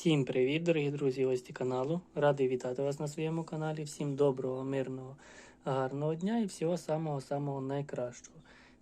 Всім привіт, дорогі друзі, гості каналу. Радий вітати вас на своєму каналі. Всім доброго, мирного, гарного дня і всього самого-самого найкращого.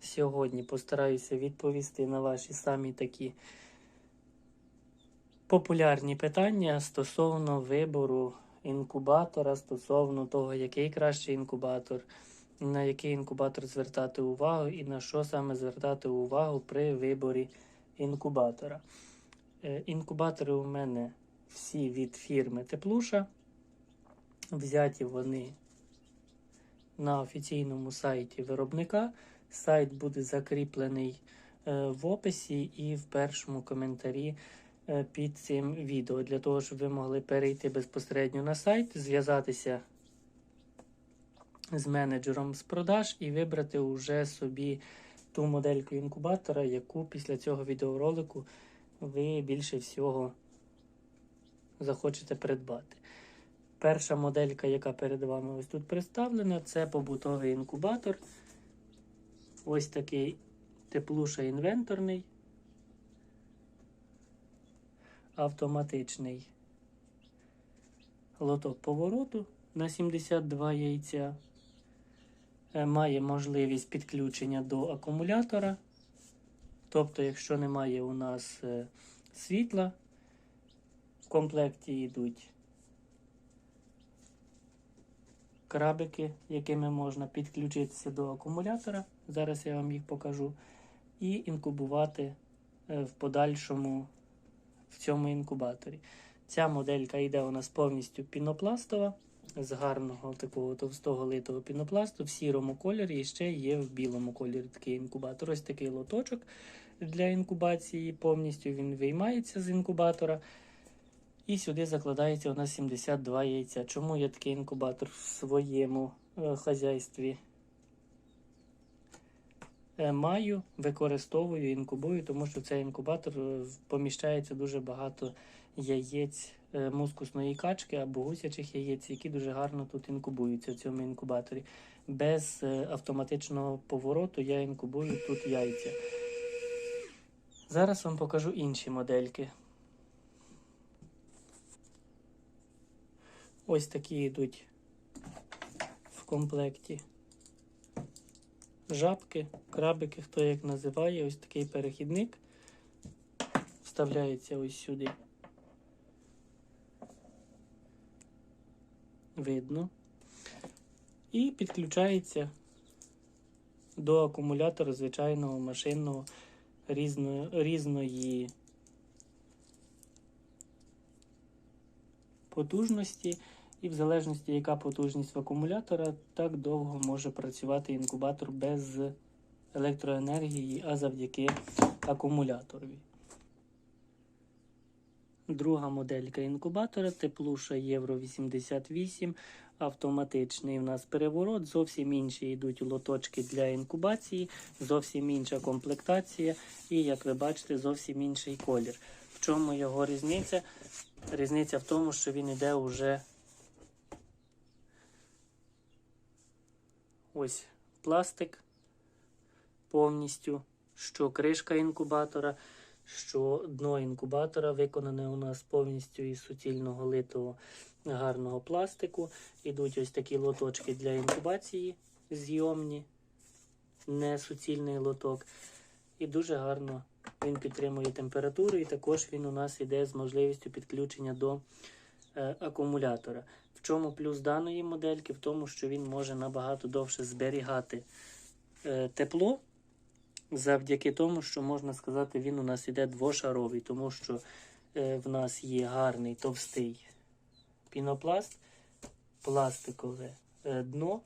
Сьогодні постараюся відповісти на ваші самі такі популярні питання стосовно вибору інкубатора, стосовно того, який кращий інкубатор, на який інкубатор звертати увагу і на що саме звертати увагу при виборі інкубатора. Е, Інкубатори у мене всі від фірми Теплуша. Взяті вони на офіційному сайті виробника. Сайт буде закріплений е, в описі і в першому коментарі е, під цим відео, для того, щоб ви могли перейти безпосередньо на сайт, зв'язатися з менеджером з продаж і вибрати уже собі ту модельку інкубатора, яку після цього відеоролику ви більше всього захочете придбати. Перша моделька, яка перед вами ось тут представлена, це побутовий інкубатор. Ось такий теплуша інвенторний, автоматичний лоток повороту на 72 яйця. Е, Має можливість підключення до акумулятора. Тобто, якщо немає у нас е, світла, в комплекті йдуть крабики, якими можна підключитися до акумулятора. Зараз я вам їх покажу. І інкубувати е, в подальшому в цьому інкубаторі. Ця моделька йде у нас повністю пінопластова, з гарного такого товстого литого пінопласту в сірому кольорі і ще є в білому кольорі такий інкубатор. Ось такий лоточок для інкубації. Повністю він виймається з інкубатора. І сюди закладається у нас 72 яйця. Чому я такий інкубатор в своєму е, хазяйстві е, маю, використовую, інкубую, тому що цей інкубатор е, поміщається дуже багато яєць е, мускусної качки або гусячих яєць, які дуже гарно тут інкубуються в цьому інкубаторі. Без е, автоматичного повороту я інкубую тут яйця. Зараз вам покажу інші модельки. Ось такі йдуть в комплекті. Жабки, крабики, хто як називає, ось такий перехідник. Вставляється ось сюди. Видно. І підключається до акумулятора звичайного машинного різної, різної потужності. І в залежності, яка потужність в акумулятора, так довго може працювати інкубатор без електроенергії, а завдяки акумуляторові. Друга моделька інкубатора теплуша Євро 88, автоматичний у нас переворот. Зовсім інші йдуть лоточки для інкубації, зовсім інша комплектація, і, як ви бачите, зовсім інший колір. В чому його різниця? Різниця в тому, що він йде уже ось пластик повністю, що кришка інкубатора, що дно інкубатора виконане у нас повністю із суцільного литого гарного пластику. Ідуть ось такі лоточки для інкубації зйомні, не суцільний лоток. І дуже гарно він підтримує температуру, і також він у нас йде з можливістю підключення до е, акумулятора. В чому плюс даної модельки? В тому, що він може набагато довше зберігати е, тепло, завдяки тому, що можна сказати, він у нас іде двошаровий, тому що е, в нас є гарний товстий пінопласт, пластикове е, дно.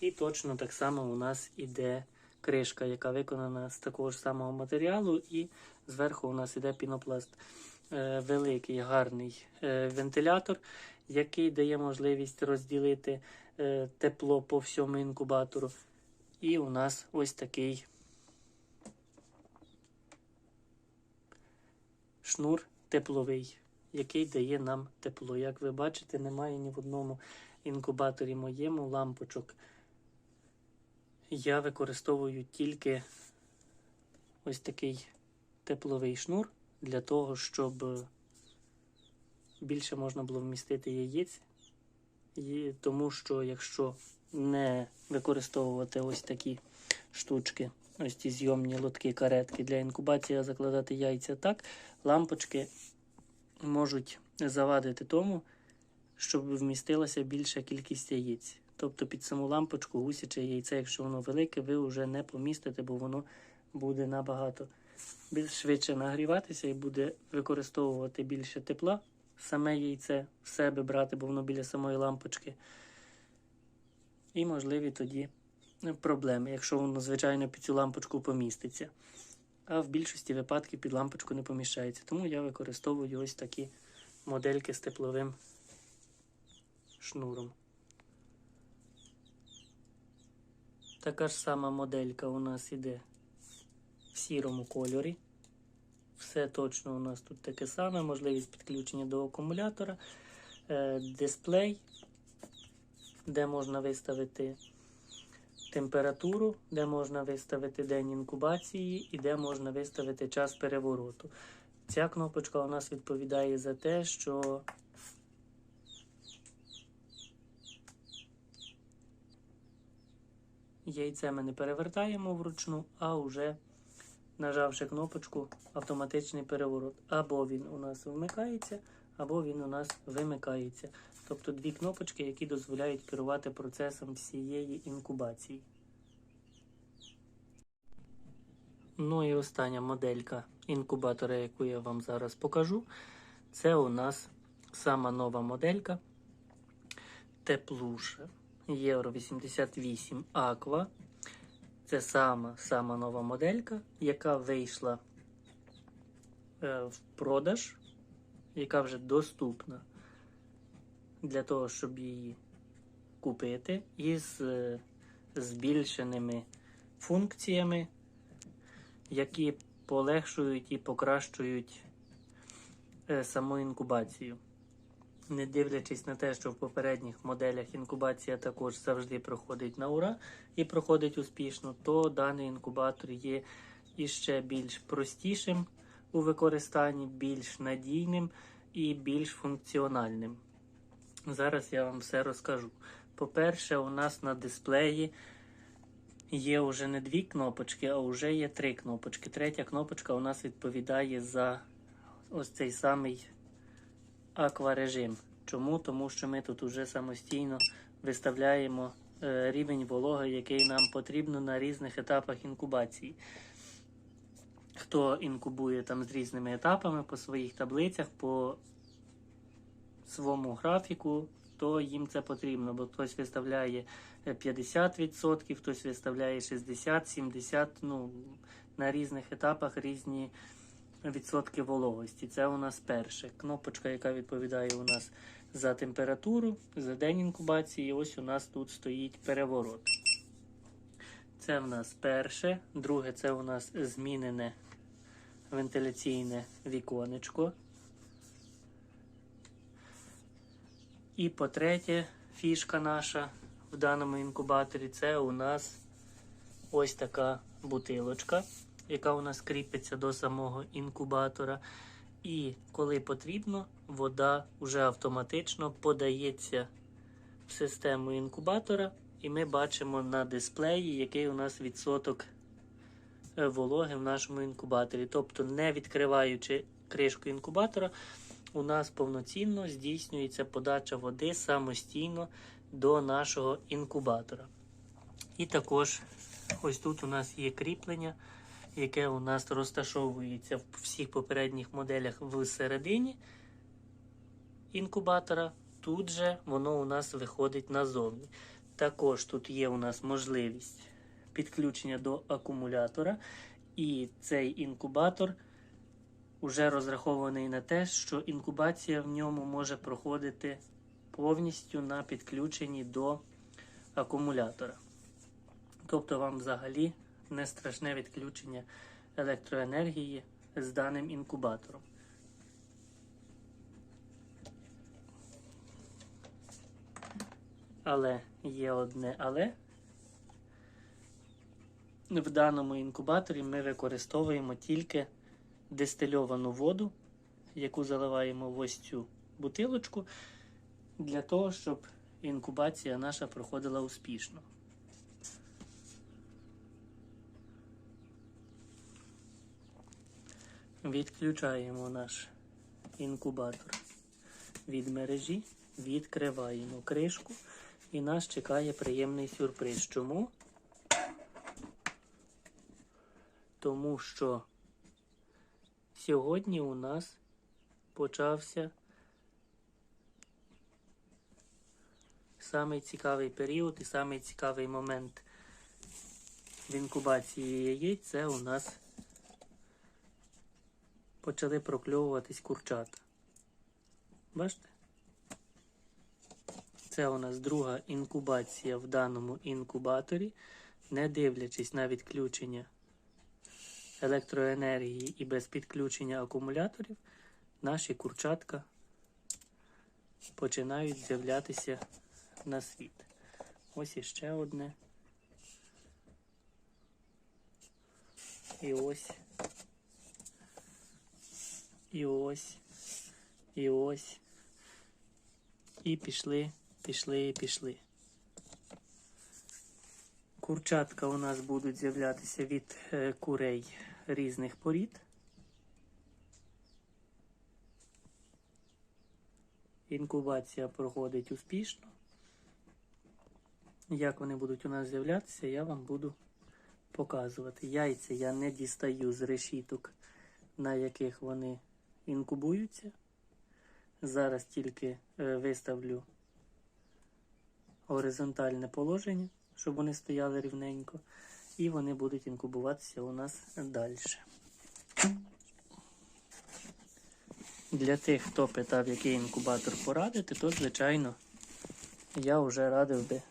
І точно так само у нас іде кришка, яка виконана з такого ж самого матеріалу, і зверху у нас іде пінопласт. Е, великий гарний е, вентилятор, який дає можливість розділити е, тепло по всьому інкубатору. І у нас ось такий шнур тепловий, який дає нам тепло. Як ви бачите, немає ні в одному інкубаторі моєму лампочок. Я використовую тільки ось такий тепловий шнур для того, щоб більше можна було вмістити яєць. І тому що якщо не використовувати ось такі штучки, ось ці зйомні лотки, каретки для інкубації, закладати яйця так, лампочки можуть завадити тому, щоб вмістилася більша кількість яєць. Тобто під саму лампочку гусяче яйце, якщо воно велике, ви вже не помістите, бо воно буде набагато більш швидше нагріватися і буде використовувати більше тепла. Саме яйце в себе брати, бо воно біля самої лампочки. І можливі тоді проблеми, якщо воно, звичайно, під цю лампочку поміститься. А в більшості випадків під лампочку не поміщається. Тому я використовую ось такі модельки з тепловим шнуром. Така ж сама моделька у нас іде в сірому кольорі. Все точно у нас тут таке саме, можливість підключення до акумулятора, е, дисплей, де можна виставити температуру, де можна виставити день інкубації і де можна виставити час перевороту. Ця кнопочка у нас відповідає за те, що яйце ми не перевертаємо вручну, а вже нажавши кнопочку автоматичний переворот. Або він у нас вмикається, або він у нас вимикається. Тобто дві кнопочки, які дозволяють керувати процесом всієї інкубації. Ну і остання моделька інкубатора, яку я вам зараз покажу, це у нас сама нова моделька Теплуша Євро 88 Aqua. Це сама сама нова моделька, яка вийшла е, в продаж, яка вже доступна для того, щоб її купити, із е, збільшеними функціями, які полегшують і покращують е, саму інкубацію. Не дивлячись на те, що в попередніх моделях інкубація також завжди проходить на ура і проходить успішно, то даний інкубатор є іще більш простішим у використанні, більш надійним і більш функціональним. Зараз я вам все розкажу. По-перше, у нас на дисплеї є вже не дві кнопочки, а вже є три кнопочки. Третя кнопочка у нас відповідає за ось цей самий акварежим. Чому? Тому що ми тут уже самостійно виставляємо е, рівень вологи, який нам потрібно на різних етапах інкубації. Хто інкубує там з різними етапами по своїх таблицях, по своєму графіку, то їм це потрібно, бо хтось виставляє 50%, хтось виставляє 60%, 70%. Ну, на різних етапах різні відсотки вологості. Це у нас перше. Кнопочка, яка відповідає у нас за температуру, за день інкубації. Ось у нас тут стоїть переворот. Це в нас перше. Друге, це у нас змінене вентиляційне віконечко. І по-третє, фішка наша в даному інкубаторі це у нас ось така бутилочка, яка у нас кріпиться до самого інкубатора. І коли потрібно, вода вже автоматично подається в систему інкубатора, і ми бачимо на дисплеї, який у нас відсоток е, вологи в нашому інкубаторі. Тобто, не відкриваючи кришку інкубатора, у нас повноцінно здійснюється подача води самостійно до нашого інкубатора. І також ось тут у нас є кріплення, яке у нас розташовується в всіх попередніх моделях в середині інкубатора. Тут же воно у нас виходить назовні. Також тут є у нас можливість підключення до акумулятора, і цей інкубатор вже розрахований на те, що інкубація в ньому може проходити повністю на підключенні до акумулятора. Тобто вам взагалі не страшне відключення електроенергії з даним інкубатором. Але є одне але. В даному інкубаторі ми використовуємо тільки дистильовану воду, яку заливаємо в ось цю бутилочку для того, щоб інкубація наша проходила успішно. Відключаємо наш інкубатор від мережі, відкриваємо кришку і нас чекає приємний сюрприз. Чому? Тому що сьогодні у нас почався самий цікавий період і самий цікавий момент в інкубації яєць це у нас почали прокльовуватись курчата. Бачите? Це у нас друга інкубація в даному інкубаторі, не дивлячись на відключення електроенергії і без підключення акумуляторів, наші курчатка починають з'являтися на світ. Ось іще одне. І ось. І ось. І ось. І пішли, пішли, пішли. Курчатка у нас будуть з'являтися від е, курей різних порід. Інкубація проходить успішно. Як вони будуть у нас з'являтися, я вам буду показувати. Яйця я не дістаю з решіток, на яких вони інкубуються. Зараз тільки е, виставлю горизонтальне положення, щоб вони стояли рівненько, і вони будуть інкубуватися у нас далі. Для тих, хто питав, який інкубатор порадити, то, звичайно, я вже радив би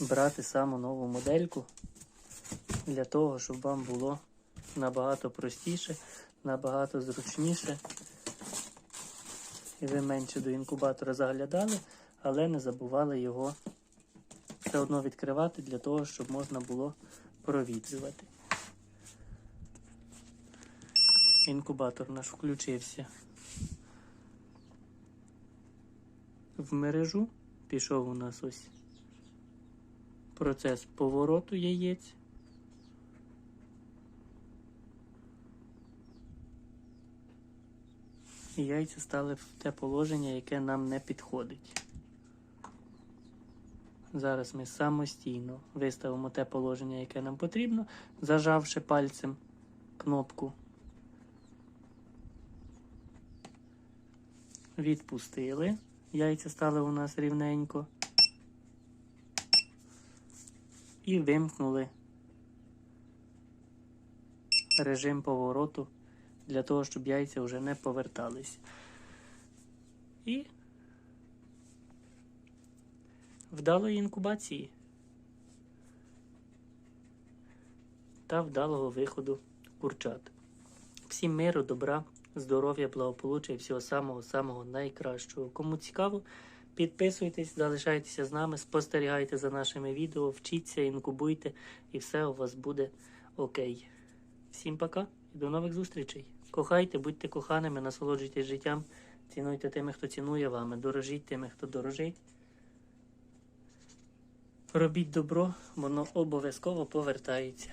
брати саму нову модельку для того, щоб вам було набагато простіше, набагато зручніше. І ви менше до інкубатора заглядали, але не забували його все одно відкривати для того, щоб можна було провітрювати. Інкубатор наш включився в мережу. Пішов у нас ось процес повороту яєць. І яйця стали в те положення, яке нам не підходить. Зараз ми самостійно виставимо те положення, яке нам потрібно, зажавши пальцем кнопку. Відпустили. Яйця стали у нас рівненько. І вимкнули режим повороту для того, щоб яйця вже не повертались. І вдалої інкубації та вдалого виходу курчат. Всім миру, добра, здоров'я, благополуччя і всього самого-самого найкращого. Кому цікаво, підписуйтесь, залишайтеся з нами, спостерігайте за нашими відео, вчіться, інкубуйте, і все у вас буде окей. Всім пока і до нових зустрічей. Кохайте, будьте коханими, насолоджуйтесь життям, цінуйте тими, хто цінує вами, дорожіть тими, хто дорожить. Робіть добро, воно обов'язково повертається.